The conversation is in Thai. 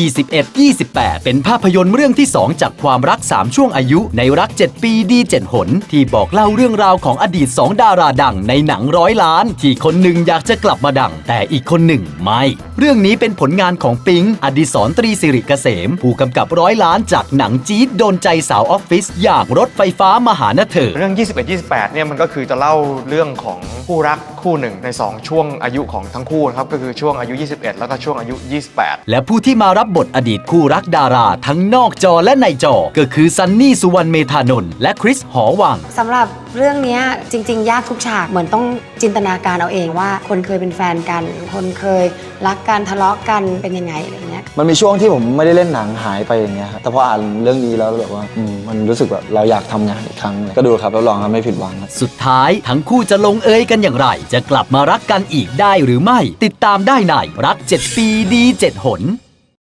21-28 เป็นภาพยนตร์เรื่องที่ 2 จากความรัก 3 ช่วงอายุในรัก 7 ปีดี 7 หน ที่บอกเล่าเรื่องราวของอดีต 2 ดาราดังในหนังร้อยล้าน ที่คนหนึ่งอยากจะกลับมาดัง แต่อีกคนหนึ่งไม่ เรื่องนี้เป็นผลงานของปิง อดิศรตรีสิริเกษม ผู้กำกับร้อยล้านจากหนังจี๊ดโดนใจสาวออฟฟิศอย่างรถไฟฟ้ามาหานะเธอเรื่อง 21 28 เนี่ยมันก็คือจะเล่าเรื่องของคู่รักคู่หนึ่งใน 2 ช่วงอายุของทั้งคู่นะครับก็คือช่วงอายุ 21 แล้วก็ช่วงอายุ 28 และผู้ที่มารับบทอดีตคู่รักดารา ทั้งนอกจอและในจอ ก็คือซันนี่สุวรรณเมธานนท์และคริสหอวัง สำหรับเรื่องเนี้ยจริง ๆ ยากทุกฉากเหมือนต้องจินตนาการเอาเองว่า คนเคยเป็นแฟนกัน คนเคยรักกันทะเลาะกันเป็นยังไงอะไรเงี้ย มันมีช่วงที่ผมไม่ได้เล่นหนังหายไปอย่างเงี้ยครับแต่พออ่านเรื่องนี้แล้วแบบว่าอืมมันรู้สึกแบบเราอยากทำงานอีกครั้งเลยก็ดูครับรับรองครับไม่ผิดหวังครับ สุดท้ายทั้งคู่จะลงเอยกันอย่างไร จะกลับมารักกันอีกได้หรือไม่ ติดตามได้ในรัก 7 ปีดี 7 หน